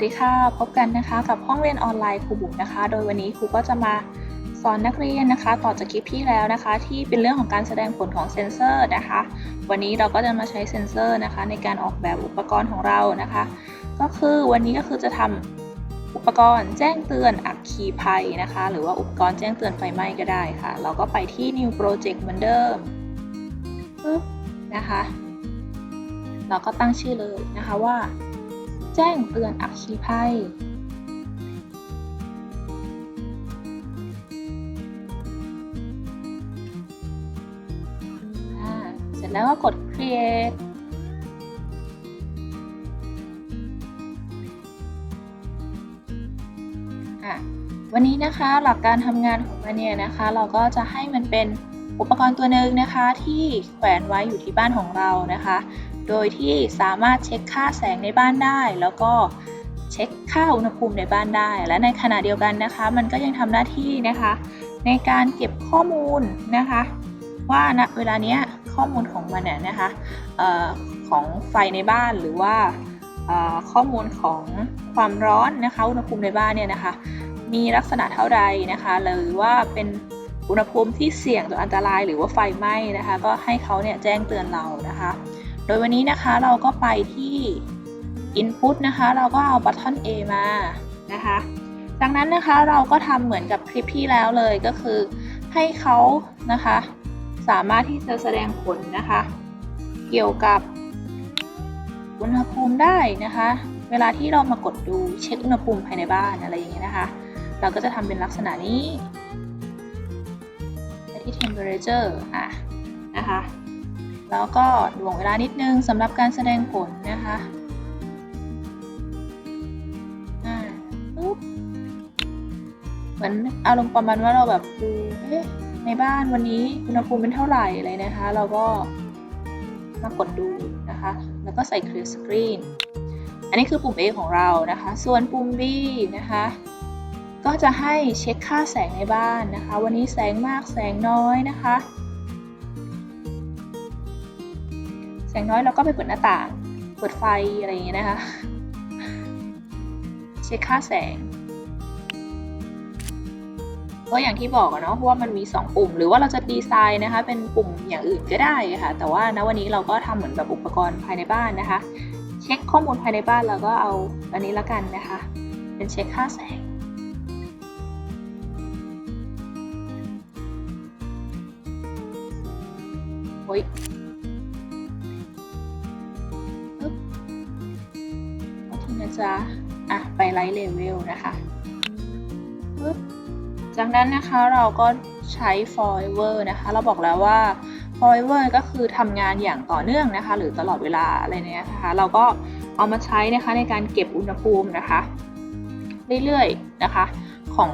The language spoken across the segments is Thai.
วัสดีค่ะพบกันนะคะกับห้องเรียนออนไลน์ครูบุ๋มนะคะ โดยวันนี้ครูก็จะมาสอนนักเรียนนะคะ ต่อจากคลิปที่แล้วนะคะ ที่เป็นเรื่องของการแสดงผลของเซ็นเซอร์นะคะ วันนี้เราก็จะมาใช้เซ็นเซอร์นะคะ ในการออกแบบอุปกรณ์ของเรานะคะ ก็คือวันนี้ก็คือจะทำอุปกรณ์แจ้งเตือนอัคคีภัยนะคะ หรือว่าอุปกรณ์แจ้งเตือนไฟไหม้ก็ได้ค่ะ เราก็ไปที่ new project เหมือนเดิมปึ๊บนะคะ เราก็ตั้งชื่อเลยนะคะว่า แจ้งเตือนอัคคีภัยเสร็จแล้วก็กด create วันนี้นะคะหลักการทำงานของมันเนี่ยนะคะ เราก็จะให้มันเป็นอุปกรณ์ตัวหนึ่งนะคะที่แขวนไว้อยู่ที่บ้านของเรานะคะ โดยที่สามารถเช็คค่าแสงในบ้านได้ แล้วก็เช็คค่าอุณหภูมิในบ้านได้ และในขณะเดียวกันนะคะ มันก็ยังทำหน้าที่นะคะ ในการเก็บข้อมูลนะคะ ว่าณเวลาเนี้ยข้อมูลของมันเนี่ยนะคะออของไฟในบ้านหรือว่าข้อมูลของความร้อนนะคะอุณหภูมิในบ้านเนี่ยนะคะ มีลักษณะเท่าใดนะคะหรือว่าเป็นอุณหภูมิที่เสี่ยงต่ออันตรายหรือว่าไฟไหม้นะคะ ก็ให้เขาเนี่ยแจ้งเตือนเรานะคะ ดยวันนี้นะคะเราก็ไปที่ Input นะคะ เราก็เอา Button A มานะคะ จากนั้นนะคะเราก็ทำเหมือนกับคลิปที่แล้วเลยก็คือให้เขานะคะ สามารถที่จะแสดงผลนะคะ เกี่ยวกับอุณหภูมิได้นะคะ เวลาที่เรามากดดูเช็คอุณหภูมิภายในบ้านอะไรอย่างเงี้ยนะคะ เราก็จะทำเป็นลักษณะนี้ไปที่ temperature อะนะคะ แล้วก็ดวงเวลานิดนึงสำหรับการแสดงผลนะคะอ่าปุ๊บเหมือนอารมณ์ประมาณว่าเราแบบดูเอ๊ะในบ้านวันนี้อุณหภูมิเป็นเท่าไหร่อะไรนะคะ เราก็มากดดูนะคะ แล้วก็ใส่ clear screen อันนี้คือปุ่ม A ของเรานะคะ ส่วนปุ่ม B นะคะ ก็จะให้เช็คค่าแสงในบ้านนะคะ วันนี้แสงมากแสงน้อยนะคะ แสงน้อยเราก็ไปเปิดหน้าต่าง เปิดไฟอะไรอย่างเงี้ยนะคะ เช็คค่าแสงก็อย่างที่บอกอะเนาะว่ามันมี 2 ปุ่ม หรือว่าเราจะดีไซน์นะคะ เป็นปุ่มอย่างอื่นก็ได้ค่ะ แต่ว่าณวันนี้เราก็ทำเหมือนแบบอุปกรณ์ภายในบ้านนะคะ เช็คข้อมูลภายในบ้านเราก็เอาอันนี้ละกันนะคะ เป็นเช็คค่าแสงโอ้ย จะอะ ไปไลท์เลเวลนะคะปึ๊บจากนั้นนะคะเราก็ใช้ forever นะคะ เราบอกแล้วว่า forever ก็คือทำงานอย่างต่อเนื่องนะคะ หรือตลอดเวลาอะไรเนี้ยนะคะ เราก็เอามาใช้นะคะในการเก็บอุณหภูมินะคะ เรื่อยๆนะคะของ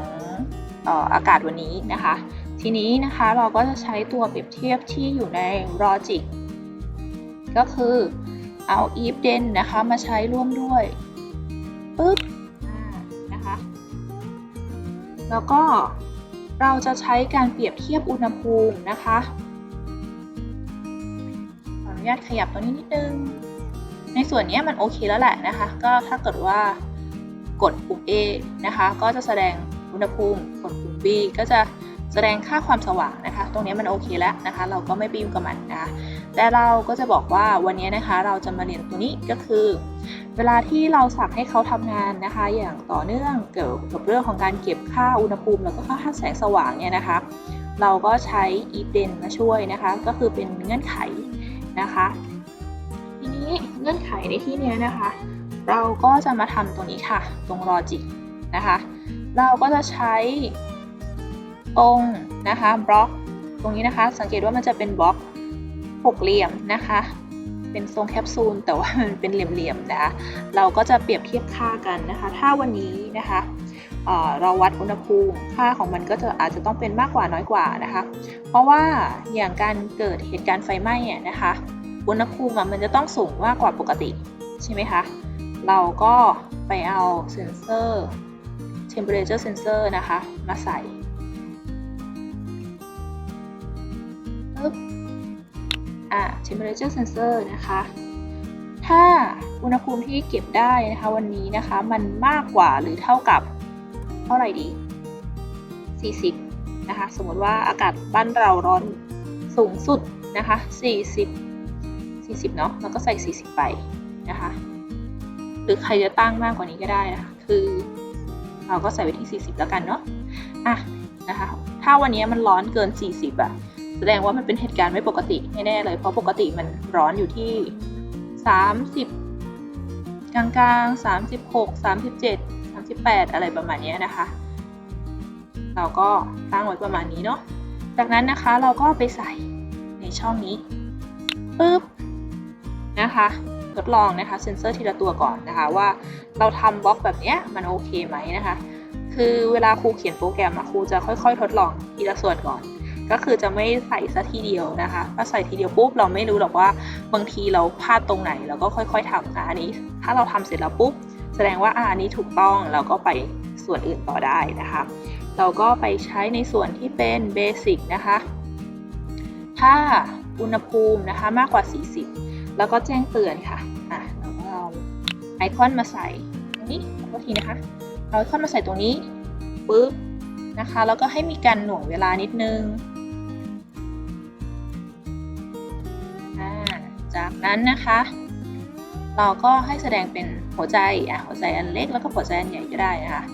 อออากาศวันนี้นะคะ ทีนี้นะคะเราก็จะใช้ตัวเปรียบเทียบที่อยู่ใน logic ก็คือเอา if then นะคะมาใช้ร่วมด้วย ปึ๊บอ่านะคะ แล้วก็เราจะใช้การเปรียบเทียบอุณหภูมินะคะขออนุญาตขยับตรงนี้นิดนึง ในส่วนนี้มันโอเคแล้วแหละนะคะ ก็ถ้าเกิดว่ากดปุ่ม A นะคะ ก็จะแสดงอุณหภูมิ กดปุ่ม B ก็จะ แสดงค่าความสว่างนะคะ ตรงนี้มันโอเคแล้วนะคะ เราก็ไม่ไปยุ่งกับมันนะคะแต่เราก็จะบอกว่าวันนี้นะคะเราจะมาเรียนตัวนี้ก็คือ เวลาที่เราสั่งให้เขาทำงานนะคะ อย่างต่อเนื่องเกี่ยวกับเรื่องของการเก็บค่าอุณหภูมิ แล้วก็ค่าแสงสว่างเนี่ยนะคะ เราก็ใช้ e d e n มาช่วยนะคะ ก็คือเป็นเงื่อนไขนะคะ ทีนี้เงื่อนไขในที่นี้นะคะ เราก็จะมาทำตรงนี้ค่ะ ตรง logic นะคะ เราก็จะใช้ รงนะคะบล็อกตรงนี้นะคะ สังเกตว่ามันจะเป็นบล็อกหกเหลี่ยมนะคะ เป็นทรงแคปซูลแต่ว่ามันเป็นเหลี่ยมๆนะคะเราก็จะเปรียบเทียบค่ากันนะคะ ถ้าวันนี้นะคะเเราวัดอุณหภูมิค่าของมันก็จะอาจจะต้องเป็นมากกว่าน้อยกว่านะคะ เพราะว่าอย่างการเกิดเหตุการณ์ไฟไหม้นะคะอุณหภูมิมันจะต้องสูงมากกว่าปกติใช่ไหมคะเราก็ไปเอาเซนเซอร์ temperature sensor นะคะ มาใส่ อ่า temperature sensor นะคะ ถ้าอุณหภูมิที่เก็บได้นะคะวันนี้นะคะมันมากกว่าหรือเท่ากับเท่าไหร่ดี 40 นะคะ สมมติว่าอากาศบ้านเราร้อนสูงสุดนะคะ 40 40 เนาะแล้วก็ใส่ 40 ไปนะคะ หรือใครจะตั้งมากกว่านี้ก็ได้นะคะ คือเราก็ใส่ไว้ที่ 40 แล้วกันเนาะ อะนะคะ ถ้าวันนี้มันร้อนเกิน 40อะ แสดงว่ามันเป็นเหตุการณ์ไม่ปกติแน่ๆเลย เพราะปกติมันร้อนอยู่ที่ 30 กลางๆ 36 37 38 อะไรประมาณนี้นะคะ เราก็ตั้งไว้ประมาณนี้เนาะ จากนั้นนะคะเราก็ไปใส่ในช่องนี้ปึ๊บนะคะทดลองนะคะเซ็นเซอร์ทีละตัวก่อนนะคะว่าเราทำบล็อกแบบนี้มันโอเคไหมนะคะ คือเวลาครูเขียนโปรแกรมครูจะค่อย ๆ ทดลองทีละส่วนก่อน ก็คือจะไม่ใส่ซะทีเดียวนะคะถ้าใส่ทีเดียวปุ๊บเราไม่รู้หรอกว่าบางทีเราพลาดตรงไหนเราก็ค่อย ๆทำอะอันนี้ ถ้าเราทำเสร็จแล้วปุ๊บแสดงว่าอันนี้ถูกต้องเราก็ไปส่วนอื่นต่อได้นะคะ เราก็ไปใช้ในส่วนที่เป็นเบสิกนะคะ ถ้าอุณหภูมินะคะมากกว่า 40 แล้วก็แจ้งเตือนค่ะอะเราก็เอาไอคอนมาใส่ตรงนี้ขอทษทีนะคะเอาไอคอนมาใส่ตรงนี้ปุ๊บนะคะ แล้วก็ให้มีการหน่วงเวลานิดนึง จากนั้นนะคะ เราก็ให้แสดงเป็นหัวใจอะหัวใจอันเล็กแล้วก็หัวใจอันใหญ่ก็ได้นะคะ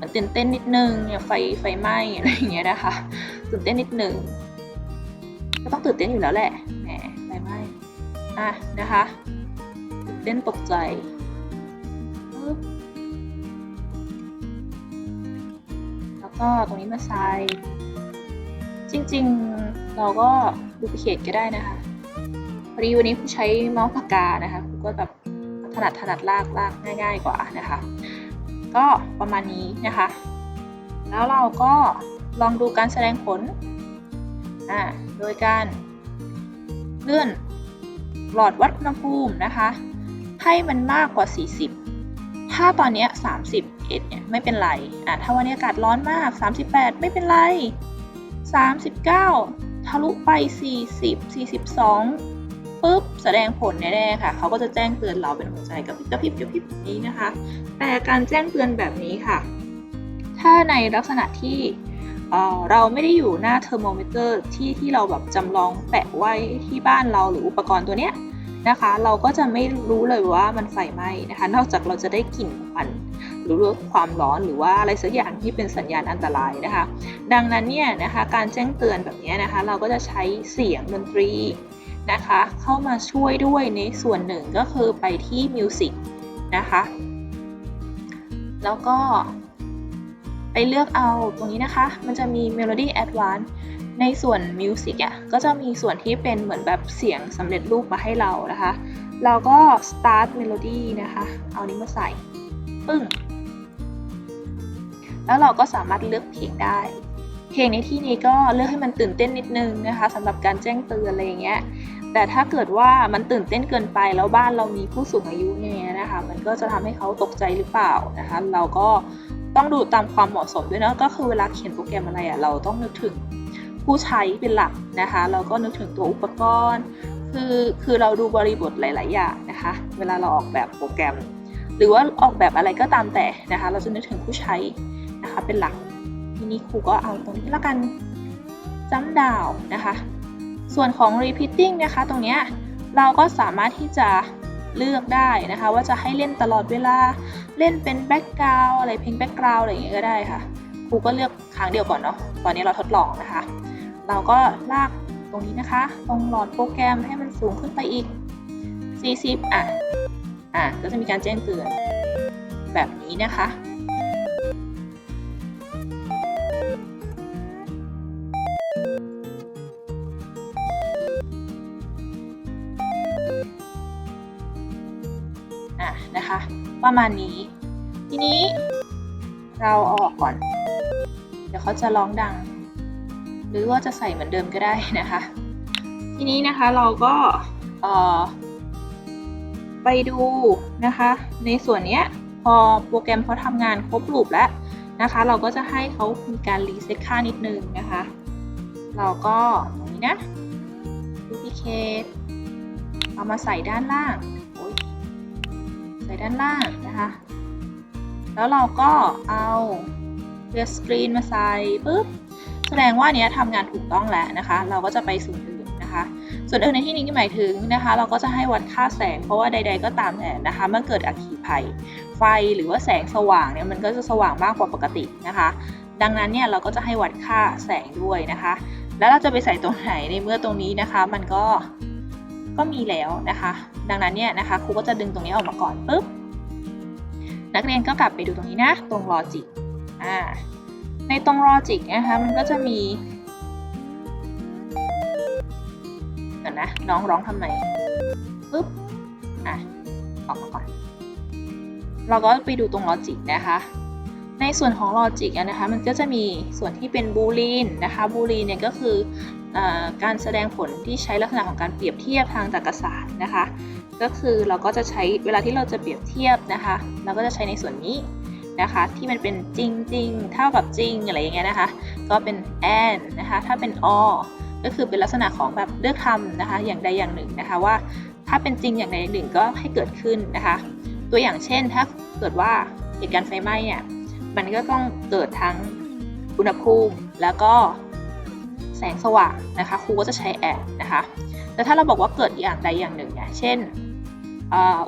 มันตื่นเต้นนิดนึงเนี่ยไฟไฟไหม้อะไรอย่างเงี้ยนะคะตื่นเต้นนิดนึงก็ต้องตื่นเต้นอยู่แล้วแหละแหมไฟไหม้อะนะคะตื่นเต้นตกใจแล้วก็ตรงนี้มาใส่จริงๆ เราก็ดูพิเคทก็ได้นะคะ อดีวันนี้ผู้ใช้เมาส์ปากกานะคะก็แบบถนัดถนัดลากลากง่าย ๆกว่านะคะ ก็ประมาณนี้นะคะ แล้วเราก็ลองดูการแสดงผลอ่าโดยการเลื่อนหลอดวัดอุณหภูมินะคะ ให้มันมากกว่า 40 ถ้าตอนนี้ย31เนี่ยไม่เป็นไรอ่าถ้าวันนี้อากาศร้อนมาก 38 ไม่เป็นไร 39 ทะลุไป 40 42 ปุ๊บแสดงผลแน่ๆค่ะเขาก็จะแจ้งเตือนเราเป็นหัวใจกับกระพริบกระพริบแบบนี้นะคะ แต่การแจ้งเตือนแบบนี้ค่ะ ถ้าในลักษณะที่เเราไม่ได้อยู่หน้าเทอร์โมมิเตอร์ที่ที่เราแบบจำลองแปะไว้ที่บ้านเราหรืออุปกรณ์ตัวเนี้ยนะคะ เราก็จะไม่รู้เลยว่ามันไฟไหม้นะคะ นอกจากเราจะได้กลิ่นควันหรือว่าความร้อนหรือว่าอะไรสักอย่างที่เป็นสัญญาณอันตรายนะคะ ดังนั้นเนี่ยนะคะการแจ้งเตือนแบบนี้นะคะ เราก็จะใช้เสียงดนตรี นะคะ เข้ามาช่วยด้วยในส่วนหนึ่งก็คือไปที่มิวสิกนะคะ แล้วก็ไปเลือกเอาตรงนี้นะคะ มันจะมี Melody Advance ในส่วน Music อะ ก็จะมีส่วนที่เป็นเหมือนแบบเสียงสำเร็จรูปมาให้เรานะคะ เราก็ Start Melody นะคะ เอานี้มาใส่ ปึ้ง แล้วเราก็สามารถเลือกเพลงได้ เพลงในที่นี้ก็เลือกให้มันตื่นเต้นนิดนึงนะคะสำหรับการแจ้งเตือนอะไรอย่างเงี้ยแต่ถ้าเกิดว่ามันตื่นเต้นเกินไปแล้วบ้านเรามีผู้สูงอายุเนี่ยนะคะ มันก็จะทำให้เขาตกใจหรือเปล่านะคะ เราก็ต้องดูตามความเหมาะสมด้วยเนาะก็คือเวลาเขียนโปรแกรมอะไรอะ่ะเราต้องนึกถึงผู้ใช้เป็นหลักนะคะเราก็นึกถึงตัวอุปกรณ์ คือคือเราดูบริบทหลาย ๆ อย่างนะคะ เวลาเราออกแบบโปรแกรม หรือว่าออกแบบอะไรก็ตามแต่นะคะ เราจะนึกถึงผู้ใช้นะคะเป็นหลัก ทีนี้ครูก็เอาตรงนี้ละกันจำดาวนะคะ ส่วนของ repeating นะคะ ตรงเนี้ยเราก็สามารถที่จะเลือกได้นะคะ ว่าจะให้เล่นตลอดเวลาเล่นเป็น background อะไรเพลง background อะไรอย่างเงี้ยก็ได้ค่ะครูก็เลือกครั้งเดียวก่อนเนาะตอนนี้เราทดลองนะคะ เราก็ลากตรงนี้นะคะ ตรงหลอดโปรแกรมให้มันสูงขึ้นไปอีก 40 อะ อะ ก็จะมีการแจ้งเตือนแบบนี้นะคะ ประมาณนี้ ทีนี้ เราออกก่อน เดี๋ยวเขาจะร้องดัง หรือว่าจะใส่เหมือนเดิมก็ได้นะคะ ทีนี้นะคะเราก็เออไปดูนะคะ ในส่วนเนี้ยพอโปรแกรมเขาทำงานครบรูปแล้วนะคะ เราก็จะให้เขามีการรีเซ็ตค่านิดนึงนะคะ เราก็ตรงนี้นะ duplicate เอามาใส่ด้านล่าง โอ๊ยส่ด้านล่างนะคะ แล้วเราก็เอาเรียสกรีนมาใส่ปุ๊บ แสดงว่าเนี้ยทำงานถูกต้องแล้วนะคะ เราก็จะไปส่วนอื่นนะคะ ส่วนอื่นในที่นี้ก็หมายถึงนะคะ เราก็จะให้วัดค่าแสง เพราะว่าใด ๆ ก็ตามแต่นะคะ เมื่อเกิดอัคคีภัย ไฟหรือว่าแสงสว่างเนี่ยมันก็จะสว่างมากกว่าปกตินะคะ ดังนั้นเนี่ยเราก็จะให้วัดค่าแสงด้วยนะคะ แล้วเราจะไปใส่ตรงไหนในเมื่อตรงนี้นะคะ มันก็ก็มีแล้วนะคะ ดังนั้นเนี่ยนะคะครูก็จะดึงตรงนี้ออกมาก่อนปุ๊บนักเรียนก็กลับไปดูตรงนี้นะ ตรงลอจิกอ่าในตรงลอจิกนะคะมันก็จะมีเดี๋ยวนะน้องร้องทำไมปุ๊บอะออกมาก่อน เราก็ไปดูตรงลอจิกนะคะ ในส่วนของลอจิกนะคะมันก็จะมีส่วนที่เป็นบูลีนนะคะบูลีนเนี่ยก็คือเออ การแสดงผลที่ใช้ลักษณะของการเปรียบเทียบทางตรรกศาสตร์นะคะ ก็คือเราก็จะใช้เวลาที่เราจะเปรียบเทียบนะคะ เราก็จะใช้ในส่วนนี้นะคะที่มันเป็นจริงจริงเท่ากับจริงอะไรอย่างเงี้ยนะคะ ก็เป็น and นะคะถ้าเป็น or ก็คือเป็นลักษณะของแบบเลือกทำนะคะอย่างใดอย่างหนึ่งนะคะว่าถ้าเป็นจริงอย่างใดอย่างหนึ่งก็ให้เกิดขึ้นนะคะ ตัวอย่างเช่นถ้าเกิดว่าเหตุการณ์ไฟไหม้เนี่ยมันก็ต้องเกิดทั้งอุณหภูมิแล้วก็ แสงสว่างนะคะครูก็จะใช้แอดนะคะแต่ถ้าเราบอกว่าเกิดอย่างใดอย่างหนึ่งเนี่ยเช่น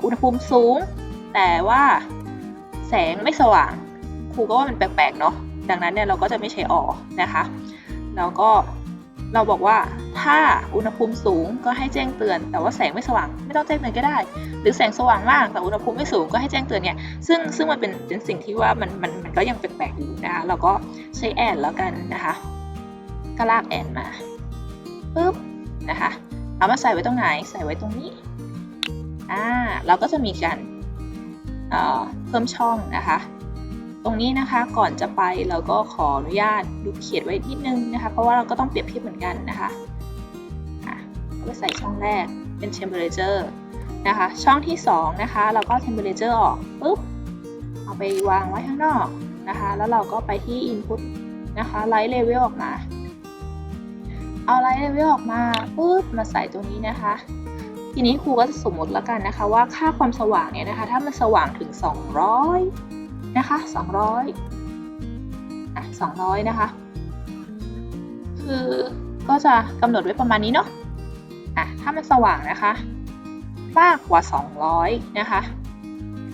อุณหภูมิสูง แต่ว่าแสงไม่สว่างครูก็ว่ามันแปลกๆเนาะดังนั้นเนี่ยเราก็จะไม่ใช้ออนะคะแล้วก็เราบอกว่าถ้าอุณหภูมิสูงก็ให้แจ้งเตือน แต่ว่าแสงไม่สว่างไม่ต้องแจ้งเตือนก็ได้ หรือแสงสว่างมากแต่อุณหภูมิไม่สูงก็ให้แจ้งเตือนเนี่ยซึ่งซึ่งมันเป็นเป็นสิ่งที่ว่ามันมันมันก็ยังแปลกๆอยู่นะคะเราก็ใช้แอนแล้วกันนะคะ ก็ลากแอนมาปุ๊บนะคะเอามาใส่ไว้ตรงไหนใส่ไว้ตรงนี้อ่าเราก็จะมีการเอ่อเพิ่มช่องนะคะ ตรงนี้นะคะก่อนจะไปเราก็ขออนุญาตดูเขียนไว้นิดนึงนะคะ เพราะว่าเราก็ต้องเปรียบเทียบเหมือนกันนะคะอะก็ใส่ช่องแรกเป็น temperature นะคะช่องที่ 2 นะคะ เราก็ temperature ออกปุ๊บเอาไปวางไว้ข้างนอกนะคะ แล้วเราก็ไปที่ input นะคะ light level ออกมา เอา light level ออกมาปุ๊บมาใส่ตรงนี้นะคะ ทีนี้ครูก็จะสมมติแล้วกันนะคะว่าค่าความสว่างเนี่ยนะคะ ถ้ามันสว่างถึง 200 นะคะ 200อะ200 นะคะ คือก็จะกำหนดไว้ประมาณนี้เนาะอะถ้ามันสว่างนะคะ มากกว่า 200 นะคะ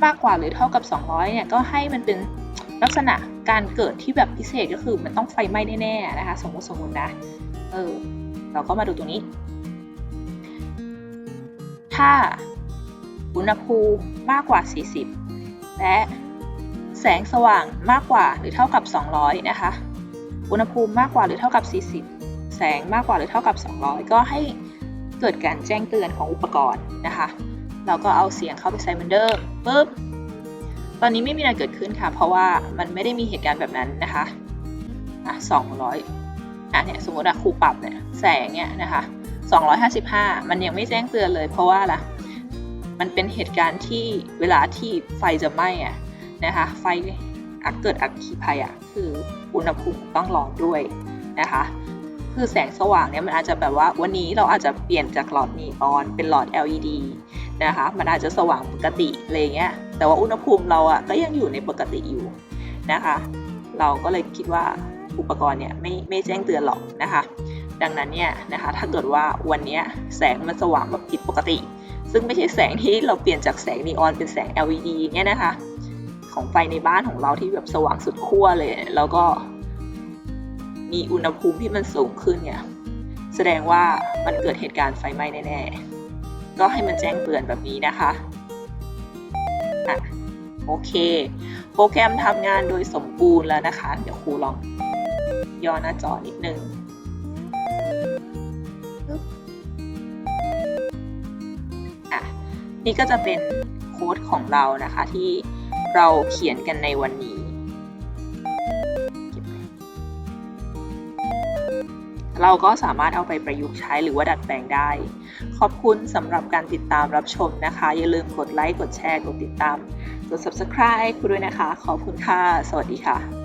มากกว่าหรือเท่ากับ 200 เนี่ยก็ให้มันเป็นลักษณะการเกิดที่แบบพิเศษก็คือมันต้องไฟไหม้แน่ๆนะคะ สมมติสมมตินะ เออ เราก็มาดูตรงนี้ ถ้าอุณหภูมิมากกว่า 40 และแสงสว่างมากกว่าหรือเท่ากับ 200 นะคะ อุณหภูมิมากกว่าหรือเท่ากับ 40 แสงมากกว่าหรือเท่ากับ 200 ก็ให้เกิดการแจ้งเตือนของอุปกรณ์นะคะ เราก็เอาเสียงเข้าไปใส่เหมือนเดิมปุ๊บ ตอนนี้ไม่มีอะไรเกิดขึ้นค่ะ เพราะว่ามันไม่ได้มีเหตุการณ์แบบนั้นนะคะอะ200 อะเนี่ยสมมติว่าครูปรับเนี่ยแสงเนี่ยนะคะ255 มันยังไม่แจ้งเตือนเลย เพราะว่าล่ะมันเป็นเหตุการณ์ที่เวลาที่ไฟจะไหม้อะนะคะไฟอักเกิดอักขีภัยอะคืออุณหภูมิต้องร้อนด้วยนะคะคือแสงสว่างเนี่ยมันอาจจะแบบว่าวันนี้เราอาจจะเปลี่ยนจากหลอดนีออนเป็นหลอด LED นะคะมันอาจจะสว่างปกติอะไรเงี้ยแต่ว่าอุณหภูมิเราอะก็ยังอยู่ในปกติอยู่นะคะ เราก็เลยคิดว่า อุปกรณ์เนี่ยไม่ไม่แจ้งเตือนหรอกนะคะ ดังนั้นเนี่ยนะคะถ้าเกิดว่าวันนี้แสงมันสว่างแบบผิดปกติ ซึ่งไม่ใช่แสงที่เราเปลี่ยนจากแสงนีออนเป็นแสง LED เนี่ยนะคะ ของไฟในบ้านของเราที่แบบสว่างสุดขั้วเลย แล้วก็มีอุณหภูมิที่มันสูงขึ้นเนี่ยแสดงว่ามันเกิดเหตุการณ์ไฟไหม้แน่ๆ ก็ให้มันแจ้งเตือนแบบนี้นะคะอะโอเค โปรแกรมทำงานโดยสมบูรณ์แล้วนะคะ เดี๋ยวครูลอง ย่อหน้าจอนิดนึงอะนี่ก็จะเป็นโค้ดของเรานะคะที่เราเขียนกันในวันนี้เราก็สามารถเอาไปประยุกต์ใช้หรือว่าดัดแปลงได้ ขอบคุณสำหรับการติดตามรับชมนะคะ อย่าลืมกดไลค์ กดแชร์ กดติดตาม กด subscribe คุณด้วยนะคะ ขอบคุณค่ะ สวัสดีค่ะ